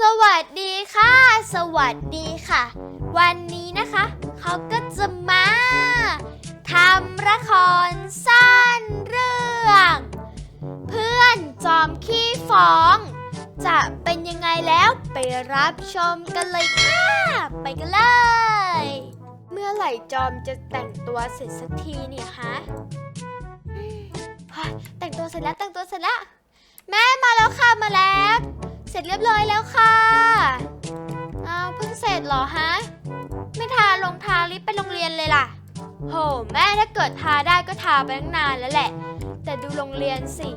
สวัสดีค่ะ สวัสดีค่ะ วันนี้นะคะ เขาก็จะมาทำละครสั้นเรื่อง เพื่อนจอมขี้ฟ้อง จะเป็นยังไงแล้วไปรับชมกันเลยค่ะ ไปกันเลย เมื่อไหร่จอมจะแต่งตัวเสร็จสักทีเนี่ยฮะแต่งตัวเสร็จแล้วแต่งตัวเสร็จแล้ว แม่มาแล้วค่ะมาแล้ว เสร็จเรียบร้อยแล้วค่ะอ้าวเพิ่งเสร็จเหรอฮะ ไม่ทาลงทาลิปไปโรงเรียนเลยล่ะ โห แม่ถ้าเกิดทาได้ก็ทาไปตั้งนานแล้วแหละ แต่ดูโรงเรียนสิ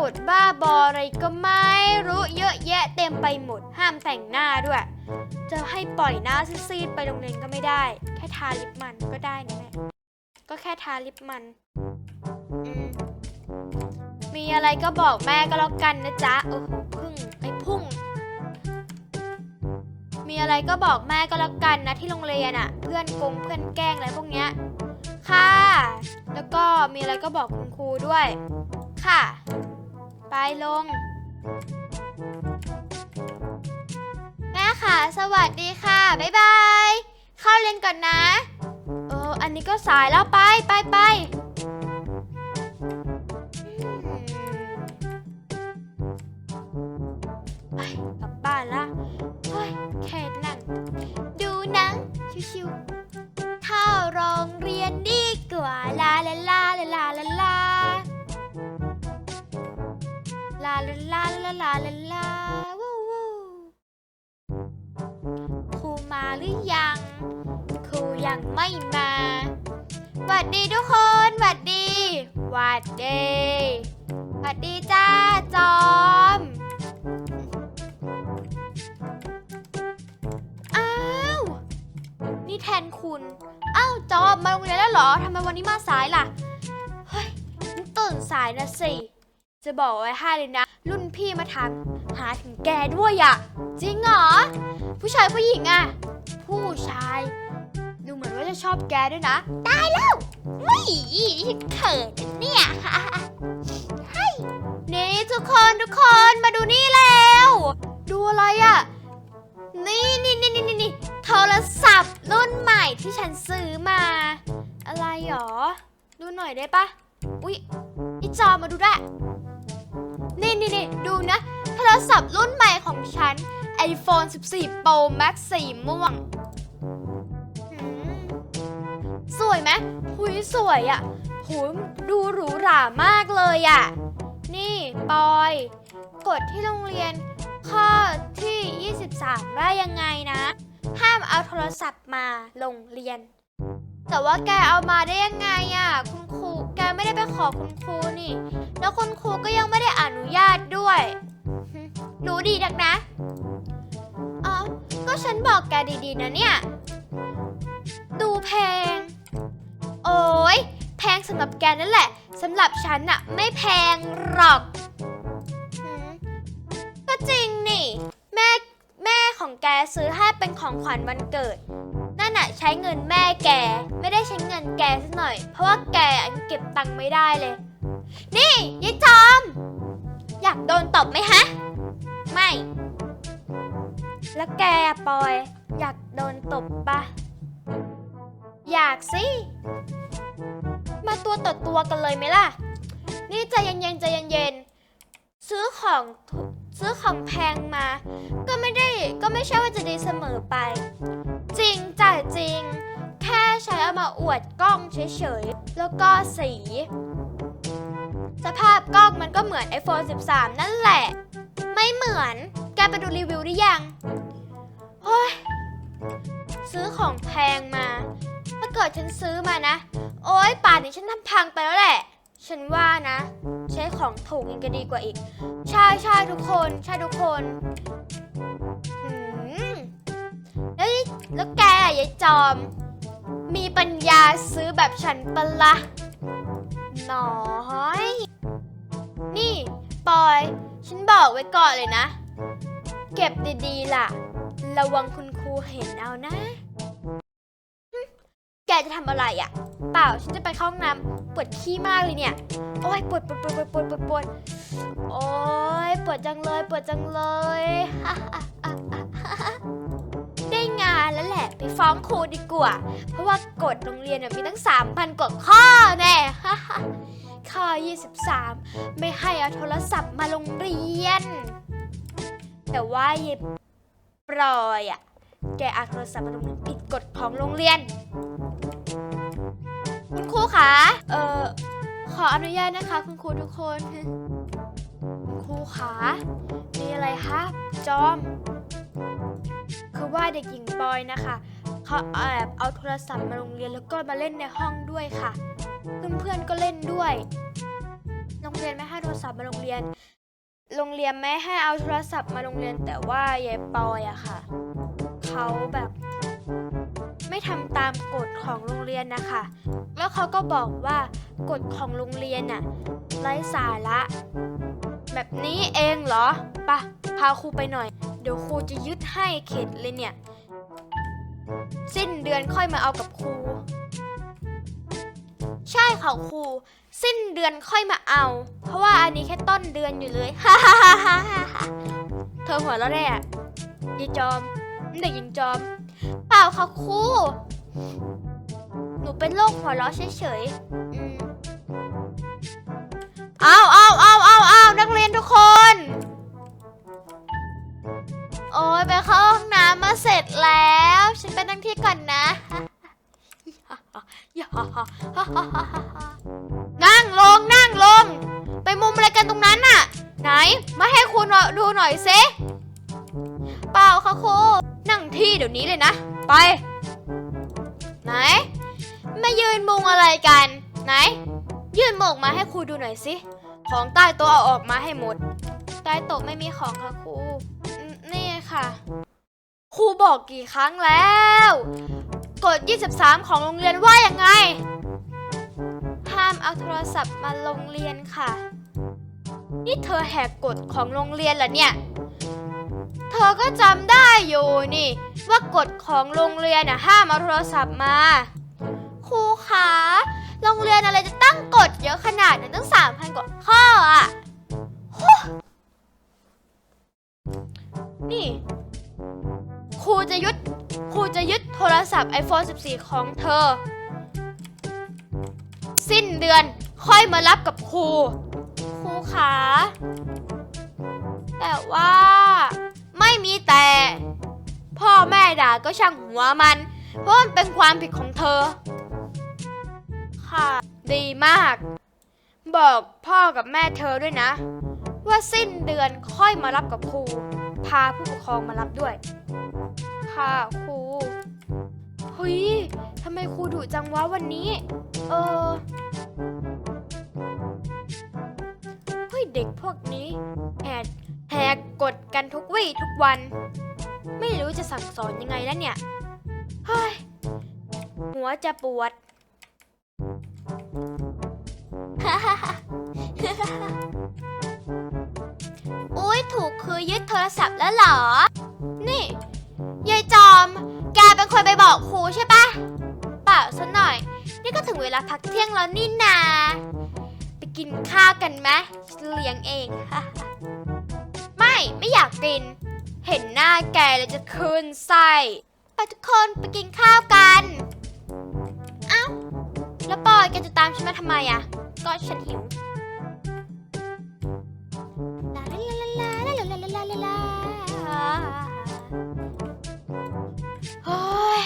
กดบ้าบออะไรก็ไม่รู้เยอะแยะเต็มไปหมด ห้ามแต่งหน้าด้วย จะให้ปล่อยหน้าซีดๆไปโรงเรียนก็ไม่ได้ แค่ทาลิปมันก็ได้นะแม่ ก็แค่ทาลิปมัน อืม อะไรก็บอกแม่ก็แล้วกันนะจ๊ะโอ้โหพึ่งไอ้พุ่ง มีอะไรก็บอกแม่ก็แล้วกันนะที่โรงเรียนอะ่ะเพื่อนกงเพื่อนแกล้งอะไรพวกเนี้ยค่ะ แล้วก็มีอะไรก็บอกคุณครูด้วย ค่ะ ไปลง แม่ค่ะ สวัสดีค่ะ บ๊ายบาย เข้าเรียนก่อนนะ เออ อันนี้ก็สายแล้วไปไปไปไป ชิวๆเข้าโรงเรียนดีกว่าลาลาลาลาลาลาลาลาลาลาลาลาลาลาวู้วู้ครูมาหรือยัง ครูยังไม่มาหวัดดีทุกคนหวัดดีหวัดดีหวัดดีจ้า อมมาโรงเรียนแล้วเหรอทำไมวันนี้มาสายล่ะ เฮ้ยตื่นสายนะสิ จะบอกไว้ให้เลยนะ รุ่นพี่มาถามหาถึงแกด้วยอะจริงเหรอ ผู้ชายผู้หญิงอะผู้ชาย ดูเหมือนว่าจะชอบแกด้วยนะตายแล้วเฮ้ยเขินเนี่ยเฮ้ยนี่ทุกคนทุกคนมาดูนี่แล้ว ดูอะไรอะนี่นี่นี่นี่นี่ โทรศัพท์รุ่นใหม่ที่ฉันซื้อมา อะไรหรอ ดูหน่อยได้ปะอุ๊ยอีจอมาดูด้วยนี่นี่นี่ดูนะ โทรศัพท์รุ่นใหม่ของฉัน iPhone 14 Pro Max สีม่วงหืมสวยไหมหุยสวยอะ่ะหุยดูหรูหรามากเลยอะ่ะ นี่ปอย กดที่โรงเรียนข้อที่ 23ว่ายังไงนะ ห้ามเอาโทรศัพท์มาโรงเรียน แต่ว่าแกเอามาได้ยังไงอะ่ะคุณครูแกไม่ได้ไปขอคุณครูนี่ แล้วคุณครูก็ยังไม่ได้อนุญาตด้วยรู้ดีดักนะอ๋อก็ฉันบอกแกดีๆนะเนี่ย ดูแพง โอ้ยแพงสำหรับแกนั่นแหละสำหรับฉันอะไม่แพงหรอกก็จริงนี่ แม่ แม่ของแกซื้อให้เป็นของขวัญวันเกิด นั่นน่ะใช้เงินแม่แก ไม่ได้ใช้เงินแกสักหน่อย เพราะว่าแกเก็บตังค์ไม่ได้เลย นี่ยายจอม อยากโดนตบไหมฮะ ไม่ แล้วแกอะปอย อยากโดนตบปะอยากสิ มาตัวต่อตัวกันเลยไหมล่ะ นี่ใจเย็นๆใจเย็นๆซื้อของ ซื้อของแพงมา ก็ไม่ได้ก็ไม่ใช่ว่าจะดีเสมอไป จริงจ้ะจริง แค่ใช้เอามาอวดกล้องเฉยๆ แล้วก็สี สภาพกล้องมันก็เหมือน iPhone 13 นั่นแหละ ไม่เหมือน แกไปดูรีวิวหรือยังเฮ้ยซื้อของแพงมา ถ้าเกิดฉันซื้อมานะ โอ๊ยป่านนี้ฉันทำพังไปแล้วแหละ ฉันว่านะ ใช้ของถูกยังจะดีกว่าอีก ใช่ใช่ทุกคนใช่ทุกคนแล้วแล้วแกอะยายจอม มีปัญญาซื้อแบบฉันปะละน้อย นี่ปอย ฉันบอกไว้ก่อนเลยนะ เก็บดีๆล่ะ ระวังคุณครูเห็นเอานะ จะทำอะไรอะ่ะ เปล่าฉันจะไปเข้าห้องน้ำปวดขี้มากเลยเนี่ย โอ้ยปวดปวดปวดปวดปวดปวดปวดโอ้ยปวดจังเลยปวดจังเลยได้งานแล้วแหละไปฟ้องครูดีกว่า เพราะว่ากฎโรงเรียนเนี่ยมีตั้ง 3,000 กว่าข้อแน่ข้อ 23 ไม่ให้เอาโทรศัพท์มาโรงเรียน แต่ว่าเย็บปลอยอะ แกเอาโทรศัพท์มาโรงเรียนผิดกฎของโรงเรียน คุณครูคะเอ่อขออนุญาตนะคะ คุณครูทุกคน คุณครูคะมีอะไรคะจอม คือว่าเด็กหญิงปอยนะคะเขาแอบเอาโทรศัพท์มาโรงเรียนแล้วก็มาเล่นในห้องด้วยค่ะ เพื่อนๆก็เล่นด้วยโรงเรียนไม่ให้โทรศัพท์มาโรงเรียน โรงเรียนไม่ให้เอาโทรศัพท์มาโรงเรียนแต่ว่ายายปอยอะค่ะ เขาแบบ ไม่ทำตามกฎของโรงเรียนนะคะ แล้วเขาก็บอกว่ากฎของโรงเรียนน่ะไร้สาระ แบบนี้เองเหรอปะพาครูไปหน่อย เดี๋ยวครูจะยึดให้เข็ดเลยเนี่ย สิ้นเดือนค่อยมาเอากับครู ใช่ค่ะครู สิ้นเดือนค่อยมาเอา เพราะว่าอันนี้แค่ต้นเดือนอยู่เลยฮ่าฮ่าฮ่าฮ่าเธอหัวเราะได้อะยายจอม เด็กหญิงจอม เปล่าค่ะครูหนูเป็นโรคหัวเราะเฉยๆอืมเอาเอาเอาเอาเอานักเรียนทุกคน โอ้ยไปเข้าห้องน้ำมาเสร็จแล้ว ฉันไปนั่งที่ก่อนนะนั่งลงนั่งลง ไปมุมอะไรกันตรงนั้นน่ะ ไหน มาให้ครูหน่อยดูหน่อยสิเปล่าค่ะครู นั่งที่เดี๋ยวนี้เลยนะ ไป ไหน มายืนมุงอะไรกัน ไหน ยื่นหมวกมาให้ครูดูหน่อยสิ ของใต้โต๊ะเอาออกมาให้หมด ใต้โต๊ะไม่มีของค่ะครู นี่ค่ะ ครูบอกกี่ครั้งแล้ว กฎ 23 ของโรงเรียนว่ายังไง ห้ามเอาโทรศัพท์มาโรงเรียนค่ะ นี่เธอแหกกฎของโรงเรียนเหรอเนี่ย เธอก็จำได้อยู่นี่ ว่ากฎของโรงเรียนน่ะห้ามเอาโทรศัพท์มา ครูคะโรงเรียนอะไรจะตั้งกฎเยอะขนาดนั้นตั้งสามพันกว่าข้ออะนี่ครูจะยึดครูจะยึดโทรศัพท์ iPhone 14 ของเธอ สิ้นเดือนค่อยมารับกับครู ครูคะแต่ว่า ไม่มีแต่ พ่อแม่ด่าก็ช่างหัวมัน เพราะมันเป็นความผิดของเธอ ค่ะ ดีมาก บอกพ่อกับแม่เธอด้วยนะ ว่าสิ้นเดือนค่อยมารับกับครู พาผู้ปกครองมารับด้วย ค่ะครูเฮ้ยทำไมครูดุจังวะวันนี้ เออเฮ้ยเด็กพวกนี้แหก แหกกฎกันทุกวี่ทุกวัน ไม่รู้จะสั่งสอนยังไงแล้วเนี่ย เฮ้ย หัวจะปวด อุ้ยถูกคือยึดโทรศัพท์แล้วเหรอ นี่ยายจอม แกเป็นคนไปบอกครูใช่ปะเปล่าซะหน่อย นี่ก็ถึงเวลาพักเที่ยงแล้วนี่นา ไปกินข้าวกันไหมเลี้ยงเอง ไม่ไม่อยากกิน เห็นหน้าแกเลยจะคืนไส้ไปทุกคนไปกินข้าวกัน เอ้า แล้วปอยแกจะตามฉันมาทำไมอะก็ฉันหิวลาลาลาลาลาลาลาลาลาลาเฮ้ย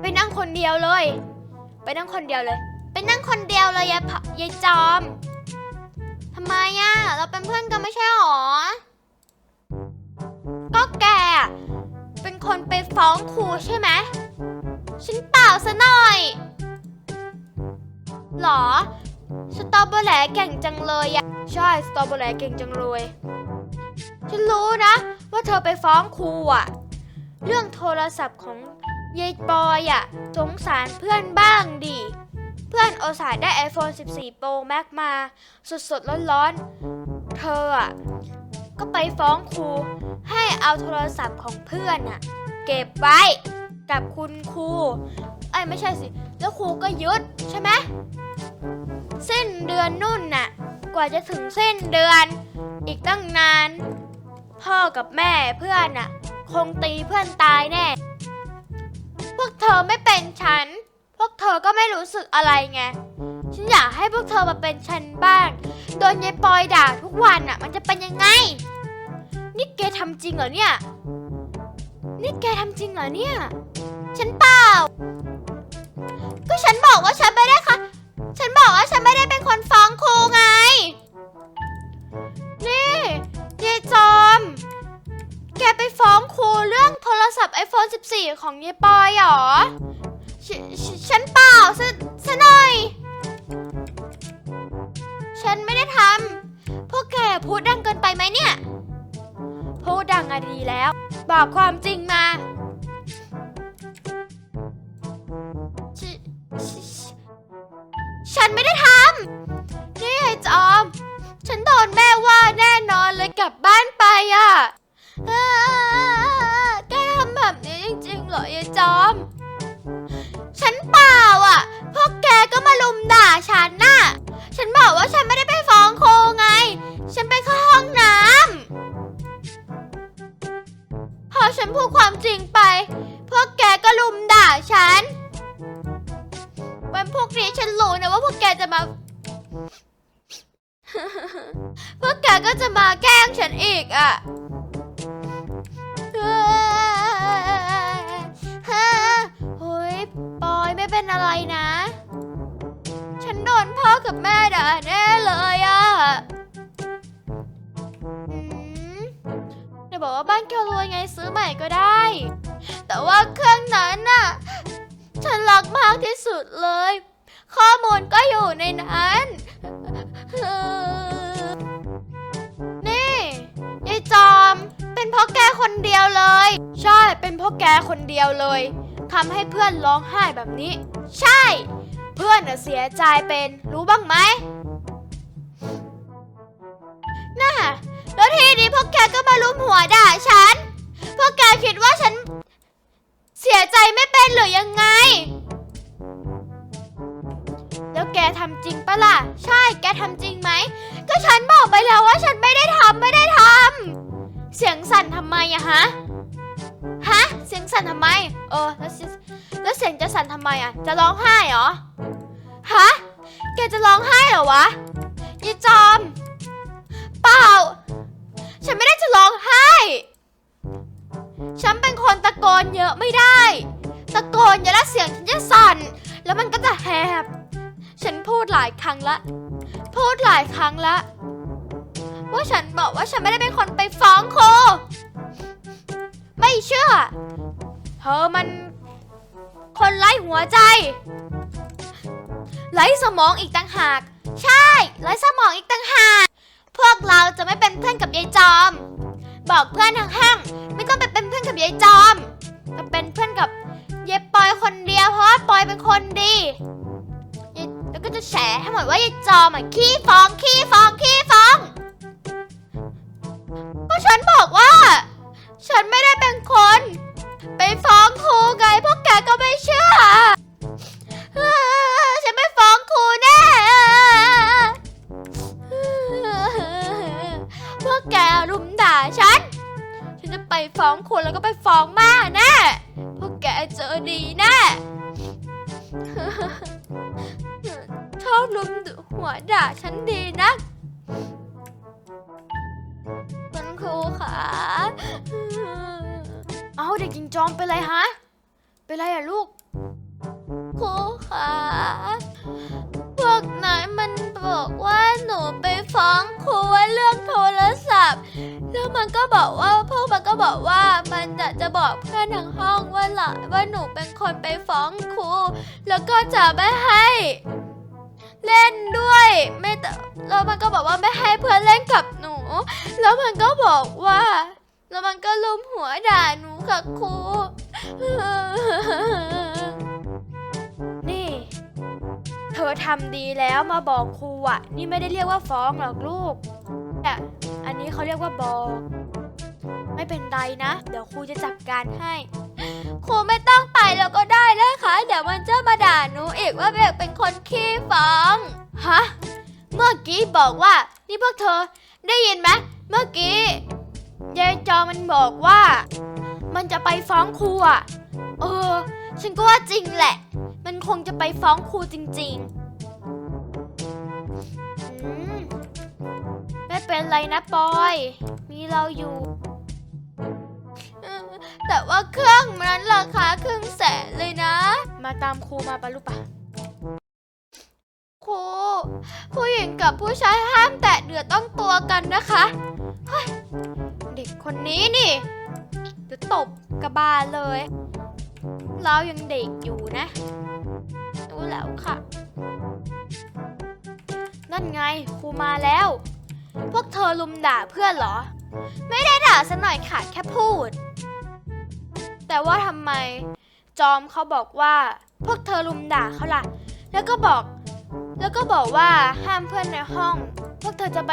ไปนั่งคนเดียวเลย ไปนั่งคนเดียวเลย ไปนั่งคนเดียวเลยยายพยายจอม ทำไมอะเราเป็นเพื่อนกันไม่ใช่หรอ ก็แก เป็นคนไปฟ้องครูใช่ไหม ฉันเปล่าซะหน่อย หรอ สตรอเบอร์แหลเก่งจังเลยอะใช่ สตรอเบอร์แหลเก่งจังเลย ฉันรู้นะ ว่าเธอไปฟ้องครูอะเรื่องโทรศัพท์ของยายปอยอะสงสารเพื่อนบ้างดิ เพื่อนโอสาได้ iPhone 14 Pro Max มาสดสดๆร้อนๆ เธออะก็ไปฟ้องครูให้เอาโทรศัพท์ของเพื่อนอะเก็บไว้กับคุณครูไอ้ยไม่ใช่สิ แล้วครูก็ยึดใช่ไหมสิ้นเดือนนุ่นน่ะ กว่าจะถึงสิ้นเดือน อีกตั้งนาน พ่อกับแม่เพื่อนน่ะ คงตีเพื่อนตายแน่ พวกเธอไม่เป็นฉัน ก็ไม่รู้สึกอะไรไง ฉันอยากให้พวกเธอมาเป็นฉันบ้าง โดนยายปอยด่าทุกวันน่ะ มันจะเป็นยังไง นี่แกทำจริงเหรอเนี่ย นี่แกทำจริงเหรอเนี่ย ฉันเปล่า ก็ฉันบอกว่าฉันไม่ได้ค่ะ ฉันบอกว่าฉันไม่ได้เป็นคนฟ้องครูไง นี่ยายจอม แกไปฟ้องครูเรื่องโทรศัพท์ iPhone 14 ของยายปอยเหรอ ฉฉฉันเปล่าซะซะหน่อย ฉันไม่ได้ทำพวกแกพูดดังเกินไปไหมเนี่ย พูดดังอะดีแล้ว บอกความจริงมาฉฉฉฉันไม่ได้ทำนี่ไอ้จอม ฉันโดนแม่ว่าแน่นอนเลยกลับบ้านไปอะ เป็นะ ฉันโดนพ่อกับแม่ด่าแน่เลยอะเดี๋ยวบอกว่าบ้านแกรวยไงซื้อใหม่ก็ได้ แต่ว่าเครื่องนั้นน่ะ ฉันรักมากที่สุดเลย ข้อมูลก็อยู่ในนั้นนี่ยายจอม เป็นเพราะแกคนเดียวเลย ใช่ เป็นเพราะแกคนเดียวเลยทำให้เพื่อนร้องไห้แบบนี้ ใช่ เพื่อนน่ะเสียใจเป็นรู้บ้างไหม น่าแล้วทีนี้พวกแกก็มาลุมหัวด่าฉัน พวกแกคิดว่าฉัน เสียใจไม่เป็นหรือยังไง แล้วแกทำจริงปะล่ะ ใช่ แกทำจริงไหม ก็ฉันบอกไปแล้วว่าฉันไม่ได้ทำไม่ได้ทำ เสียงสั่นทำไมอะฮะฮะ เสียงสั่นทำไม เออ แล้วเสียแล้วเสียงจะสั่นทำไมอะ จะร้องไห้เหรอ ฮะ แกจะร้องไห้เหรอวะยีจอม เปล่า ฉันไม่ได้จะร้องไห้ ฉันเป็นคนตะโกนเยอะไม่ได้ ตะโกนเยอะแล้วเสียงฉันจะสั่น แล้วมันก็จะแหบ ฉันพูดหลายครั้งละ พูดหลายครั้งละว่าฉันบอกว่าฉันไม่ได้เป็นคนไปฟ้องครู อมัน คนไร้หัวใจ ไร้สมองอีกต่างหาก ใช่ ไร้สมองอีกต่างหาก พวกเราจะไม่เป็นเพื่อนกับยายจอม บอกเพื่อนทางห้างไม่ต้องไปเป็นเพื่อนกับยายจอมมาเป็นเพื่อนกับยายปอยคนเดียวเพราะว่าปอยเป็นคนดียายแล้วก็จะแฉให้หมดว่ายายจอมอะขี้ฟ้องขี้ฟ้องขี้ฟ้องก็ฉันบอกว่า ฉันไม่ได้เป็นคน ไปฟ้องครูไงพวกแกก็ไม่เชื่ออฉันไม่ฟ้องครูแน่พวกแกรุมด่าฉัน ฉันจะไปฟ้องครูแล้วก็ไปฟ้องแม่แน่พวกแกเจอดีแน่ชอบลุมหัวด่าฉันดีนักคุณครูค่ะ เอาเด็กหญิงจอมเป็นไรฮะ เป็นไรอะลูกครูค่ะพวกนายมันบอกว่าหนูไปฟ้องครูว่าเรื่องโทรศัพท์ แล้วมันก็บอกว่าพวกมันก็บอกว่ามันจะจะบอกเพื่อนทั้งห้องว่าหละว่าหนูเป็นคนไปฟ้องครูแล้วก็จะไม่ให้ เล่นด้วยไม่แต่แล้วมันก็บอกว่าไม่ให้เพื่อนเล่นกับหนู แล้วมันก็บอกว่า แล้วมันก็ลุมหัวด่าหนูค่ะครู นี่ เธอทำดีแล้วมาบอกครูอะนี่ไม่ได้เรียกว่าฟ้องหรอกลูกแต่อันนี้เขาเรียกว่าบอก ไม่เป็นไรนะ เดี๋ยวครูจะจัดการให้ ครูไม่ต้องไปแล้วก็ได้นะคะ เดี๋ยวมันจะมาด่าหนูอีกว่าเบกเป็นคนขี้ฟ้อง ฮะ เมื่อกี้บอกว่า นี่พวกเธอได้ยินไหมเมื่อกี้ ยายจอมันบอกว่า มันจะไปฟ้องครูอะ เออ ฉันก็ว่าจริงแหละ มันคงจะไปฟ้องครูจริงๆอืมไม่เป็นไรนะปอย มีเราอยู่เออแต่ว่าเครื่องมันราคาครึ่งแสนเลยนะ มาตามครูมาปะลูกปะครูผู้หญิงกับผู้ชายห้ามแตะเดือต้องตัวกันนะคะ เด็กคนนี้นี่เดี๋ยวตบกระบาลเลย เรายังเด็กอยู่นะรู้แล้วค่ะ นั่นไงครูมาแล้ว พวกเธอลุมด่าเพื่อนเหรอ ไม่ได้ด่าซะหน่อยค่ะแค่พูด แต่ว่าทำไมจอมเขาบอกว่า พวกเธอลุมด่าเขาล่ะ แล้วก็บอก แล้วก็บอกว่าห้ามเพื่อนในห้อง พวกเธอจะไป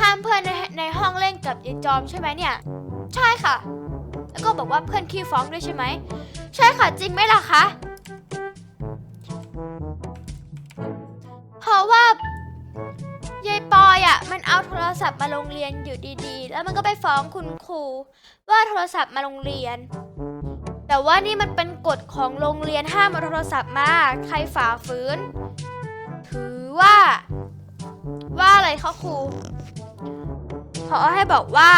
ห้ามเพื่อนในในห้องเล่นกับยายจอมใช่ไหมเนี่ย ใช่ค่ะ แล้วก็บอกว่าเพื่อนขี้ฟ้องด้วยใช่ไหม ใช่ค่ะจริงไหมล่ะคะ เพราะว่ายายปอยอะมันเอาโทรศัพท์มาโรงเรียนอยู่ดีๆ แล้วมันก็ไปฟ้องคุณครู ว่าโทรศัพท์มาโรงเรียน แต่ว่านี่มันเป็นกฎของโรงเรียนห้ามเอาโทรศัพท์มาใครฝ่าฝืน ถือว่า ว่าอะไรคะครู ขอให้บอกว่า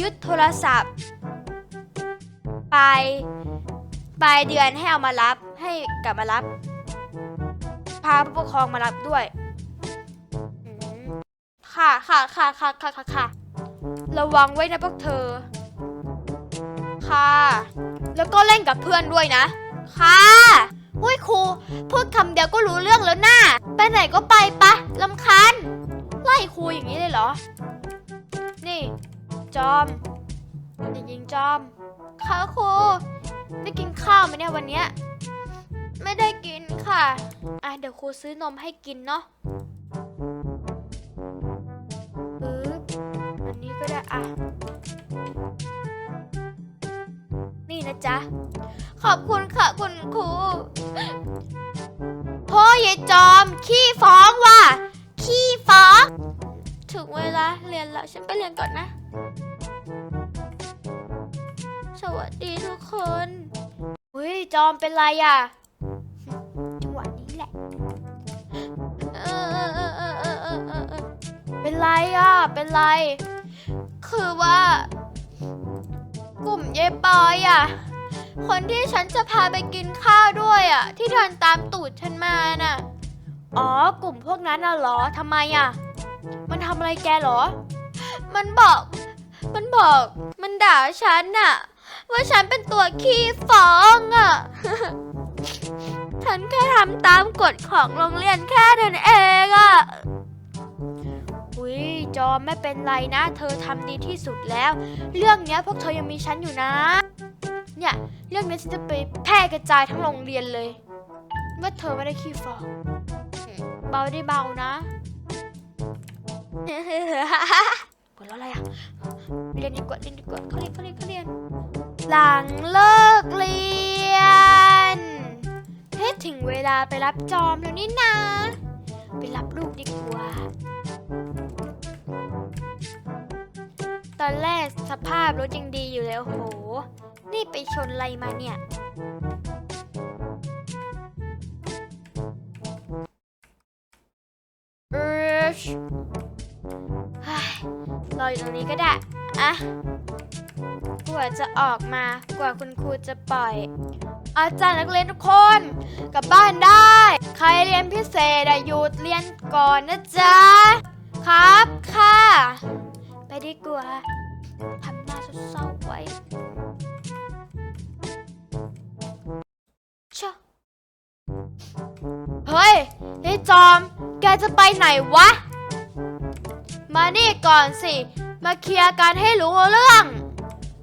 ยึดโทรศัพท์ ไปปลายเดือนให้เอามารับให้กลับมารับ พาผู้ปกครองมารับด้วยค่ะค่ะค่ะค่ะค่ะค่ะค่ะระวังไว้นะพวกเธอ ค่ะ แล้วก็เล่นกับเพื่อนด้วยนะ ค่ะอุ้ยครูพูดคำเดียวก็รู้เรื่องแล้วน่าไปไหนก็ไปปะลำคาญไล่ครูอย่างนี้เลยเหรอ จอมเด็กหญิงจอมค่ะครูได้กินข้าวไหมเนี่ยวันเนี้ยไม่ได้กินค่ะอะเดี๋ยวครูซื้อนมให้กินเนาะปึ๊บอันนี้ก็ได้อะนี่นะจ๊ะขอบคุณค่ะคุณครูพ่อยายจอม ขี้ฟ้องว่ะ ขี้ฟ้อง ถึงเวลาเรียนแล้ว ฉันไปเรียนก่อนนะ สวัสดีทุกคนอุ้ยจอมเป็นไรอะจังหวะนี้แหละ เออเออเออเออเออเออเออเออเป็นไรอะ เป็นไร คือว่า กลุ่มเยปอยอะ คนที่ฉันจะพาไปกินข้าวด้วยอะ ที่เดินตามตูดฉันมาน่ะ อ๋อ กลุ่มพวกนั้นน่ะเหรอทำไมอะ มันทำอะไรแกเหรอ มันบอก มันบอก มันด่าฉันน่ะ ว่าฉันเป็นตัวขี้ฟ้องอะ ฉันแค่ทำตามกฎของโรงเรียนแค่นั้นเองอะอุ้ยจอมไม่เป็นไรนะ เธอทำดีที่สุดแล้ว เรื่องเนี้ยพวกเธอยังมีฉันอยู่นะ เนี่ยเรื่องนี้ฉันจะไปแพร่กระจายทั้งโรงเรียนเลย ว่าเธอไม่ได้ขี้ฟ้องเบาได้เบานะ ปวดแล้วอะไรอะเรียนดีกว่าเรียนดีกว่าเขาเรียนเขาเรียนเขาเรียน หลังเลิกเรียนเฮ้ถึงเวลาไปรับจอมแล้วนี่นาไปรับลูกดีกว่า ตอนแรกสภาพรถยังดีอยู่เลยโอ้โห นี่ไปชนอะไรมาเนี่ยเออช รออยู่ตรงนี้ก็ได้อะกว่าจะออกมากว่าคุณครูจะปล่อย อาจารย์นักเรียนทุกคนกลับบ้านได้ ใครเรียนพิเศษอะหยุดเรียนก่อนนะจ๊ะ ครับค่ะ ไปดีกว่าทำหน้าเศร้าๆไว้เชเฮ้ยยายจอม แกจะไปไหนวะ มานี่ก่อนสิ มาเคลียร์กันให้รู้เรื่อง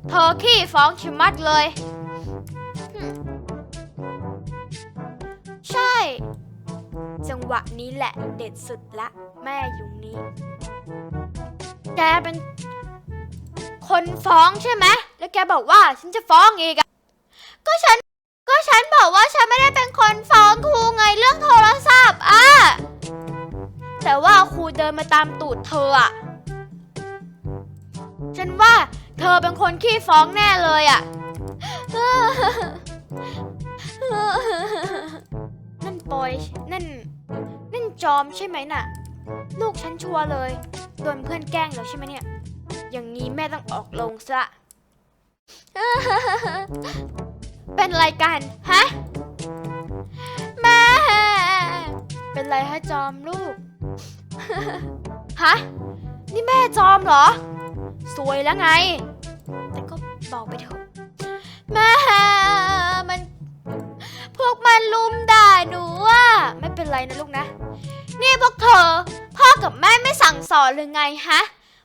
เธอขี้ฟ้องชิมัดเลย ใช่ จังหวะนี้แหละเด็ดสุดละ แม่อยู่นี้ แกเป็นคนฟ้องใช่ไหม แล้วแกบอกว่าฉันจะฟ้องอีกอะก็ฉัน ก็ฉันบอกว่าฉันไม่ได้เป็นคนฟ้องครูไงเรื่องโทรศัพท์อะ แต่ว่าครูเดินมาตามตูดเธออะฉันว่าเธอเป็นคนขี้ฟ้องแน่เลยอะนั่นปอยนั่น นั่นจอมใช่ไหมน่ะ ลูกฉันชัวร์เลย โดนเพื่อนแกล้งแล้วใช่ไหมเนี่ย อย่างนี้แม่ต้องออกลงซะ เป็นไรกันฮะ แม่ เป็นไรฮะจอมลูก ฮะ นี่แม่จอมเหรอ สวยแล้วไง แต่ก็บอกไปเถอะแม่มัน พวกมันลุมด่าหนูอะไม่เป็นไรนะลูกนะ นี่พวกเธอ พ่อกับแม่ไม่สั่งสอนหรือไงฮะ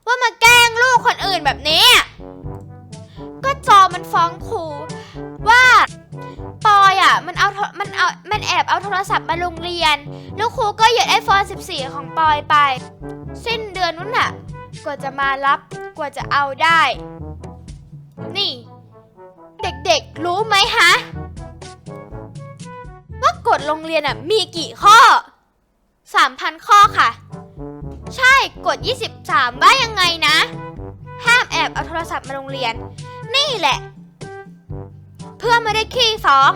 ว่ามาแกล้งลูกคนอื่นแบบนี้ ก็จอมันฟ้องครูว่า ปอยอะมันเอามันเอามันแอบเอาโทรศัพท์มาโรงเรียน แล้วครูก็ยึด iPhone 14 ของปอยไป สิ้นเดือนนู้นน่ะ กว่าจะมารับกว่าจะเอาได้ นี่ เด็กๆรู้ไหมฮะว่ากฎโรงเรียนอะมีกี่ข้อ 3,000 ข้อค่ะ ใช่กฎ23ว่ายังไงนะ ห้ามแอบเอาโทรศัพท์มาโรงเรียน นี่แหละ พื่อนไม่ได้ขี้ฟ้อง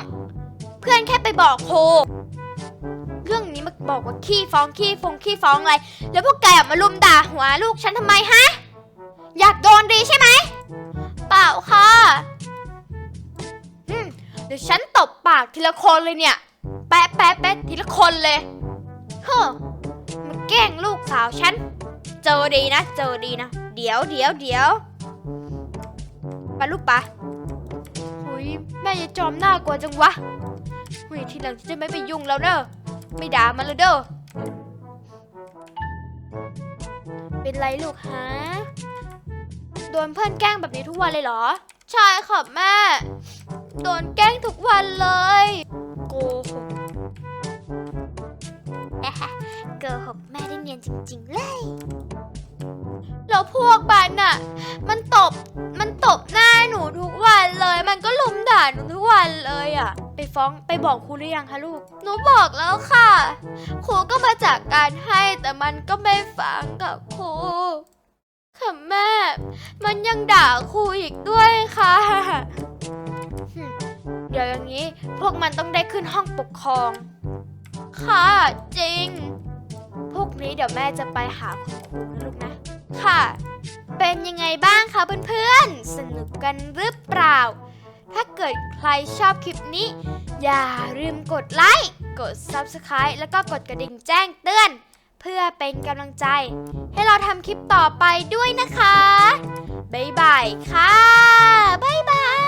เพื่อนแค่ไปบอกครูเรื่องนี้มาบอกว่าขี้ฟ้องขี้ฟงขี้ฟ้องอะไร แล้วพวกแกอะมาลุมด่าหัวลูกฉันทำไมฮะ อยากโดนดีใช่ไหม เปล่าค่ะอืมเดี๋ยวฉันตบปากทีละคนเลยเนี่ย แปะแปะแปะทีละคนเลยเฮ้อมาแกล้งลูกสาวฉัน เจอดีนะ เจอดีนะ เดี๋ยวเดี๋ยวเดี๋ยวไปลูกปะ ยแม่จะจอมหน้ากลัวจังวะหุยทีหลังจะไม่ไปยุ่งแล้วเนอะไม่ด่ามันเลยเด้อเป็นไรลูกฮะโดนเพื่อนแกล้งแบบนี้ทุกวันเลยเหรอ ใช่ค่ะแม่ โดนแกล้งทุกวันเลยโกหกเกอหกแม่ได้เนียนจริง ๆ เลย แล้วพวกมันน่ะ มันตบ มันตบหน้าหนูทุกวันเลย มันก็ลุมด่าหนูทุกวันเลยอะ ไปฟ้องไปบอกครูหรือยังคะลูก หนูบอกแล้วค่ะ ครูก็มาจากการให้แต่มันก็ไม่ฟังกับครูค่ะแม่ มันยังด่าครูอีกด้วยค่ะ เดี๋ยวอย่างนี้พวกมันต้องได้ขึ้นห้องปกครอง ค่ะจริง พวกนี้เดี๋ยวแม่จะไปหาคุณครูนะลูกนะ ค่ะ เป็นยังไงบ้างคะเพื่อนๆ สนุกกันหรือเปล่า ถ้าเกิดใครชอบคลิปนี้ อย่าลืมกดไลค์ กด Subscribe แล้วก็กดกระดิ่งแจ้งเตือน เพื่อเป็นกำลังใจ ให้เราทำคลิปต่อไปด้วยนะคะ บ๊ายบายค่ะ บ๊ายบาย